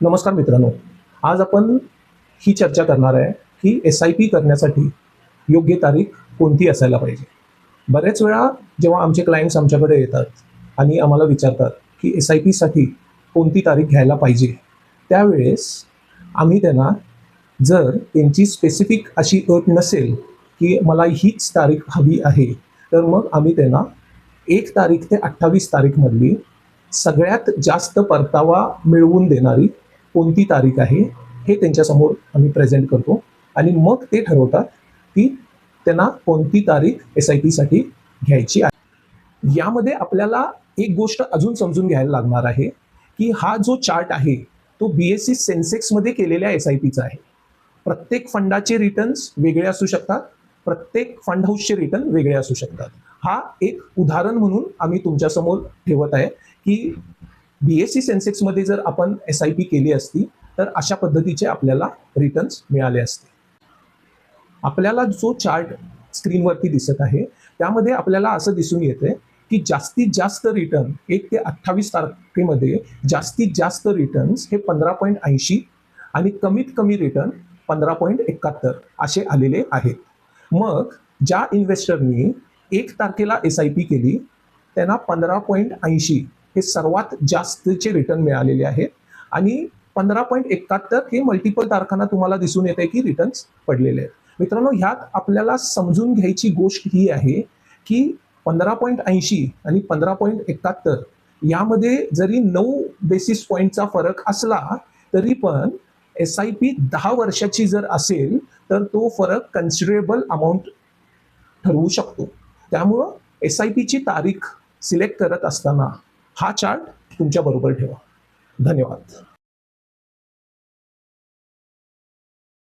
नमस्कार मित्रांनो. आज आपण ही चर्चा करणार आहे की एस आय पी करण्यासाठी योग्य तारीख कोणती असायला पाहिजे. बरेच वेळा जेव्हा आमचे क्लायंट्स आमच्याकडे येतात आणि आम्हाला विचारतात की एस आय पीसाठी कोणती तारीख घ्यायला पाहिजे त्यावेळेस आम्ही त्यांना जर त्यांची स्पेसिफिक अशी अट नसेल की मला हीच तारीख हवी आहे तर मग आम्ही त्यांना एक तारीख ते अठ्ठावीस तारीखमधली सगळ्यात जास्त परतावा मिळवून देणारी कोणती तारीख आहे हे त्यांच्यासमोर आम्ही प्रेझेंट करतो. आणि मग ते ठरवतात की त्यांना कोणती तारीख एस आय पीसाठी घ्यायची आहे. यामध्ये आपल्याला एक गोष्ट अजून समजून घ्यायला लागणार आहे की हा जो चार्ट आहे तो बी एस सी सेन्सेक्समध्ये केलेल्या एस आय पीचा आहे. प्रत्येक फंडाचे रिटर्न्स वेगळे असू शकतात प्रत्येक फंड हाऊसचे रिटर्न वेगळे असू शकतात. हा एक उदाहरण म्हणून आम्ही तुमच्यासमोर ठेवत आहे की बी एस सी सेन्सेक्समध्ये जर आपण एस आय पी केली असती तर अशा पद्धतीचे आपल्याला रिटर्न्स मिळाले असते. आपल्याला जो चार्ट स्क्रीनवरती दिसत आहे त्यामध्ये आपल्याला असं दिसून येते की जास्तीत जास्त रिटर्न एक ते अठ्ठावीस तारखेमध्ये जास्तीत जास्त रिटर्न्स हे पंधरा पॉईंट ऐंशी आणि कमीत कमी रिटर्न पंधरा पॉईंट एकाहत्तर असे आलेले आहेत. मग ज्या इन्व्हेस्टरनी एक तारखेला एस आय पी केली त्यांना पंधरा पॉईंट ऐंशी हे सर्वात जास्तचे रिटर्न मिळालेले आहेत. आणि पंधरा पॉईंट एकाहत्तर हे मल्टिपल तारखांना तुम्हाला दिसून येते की रिटर्न्स पडलेले आहेत. मित्रांनो ह्यात आपल्याला समजून घ्यायची गोष्ट ही आहे की पंधरा पॉईंट ऐंशी आणि पंधरा पॉईंट एकाहत्तर यामध्ये जरी नऊ बेसिस पॉईंटचा फरक असला तरी पण एस आय पी दहा वर्षाची जर असेल तर तो फरक कन्सिडरेबल अमाऊंट ठरवू शकतो. त्यामुळं एस आय पीची तारीख सिलेक्ट करत असताना हा चार्ट तुमच्याबरोबर ठेवा. धन्यवाद.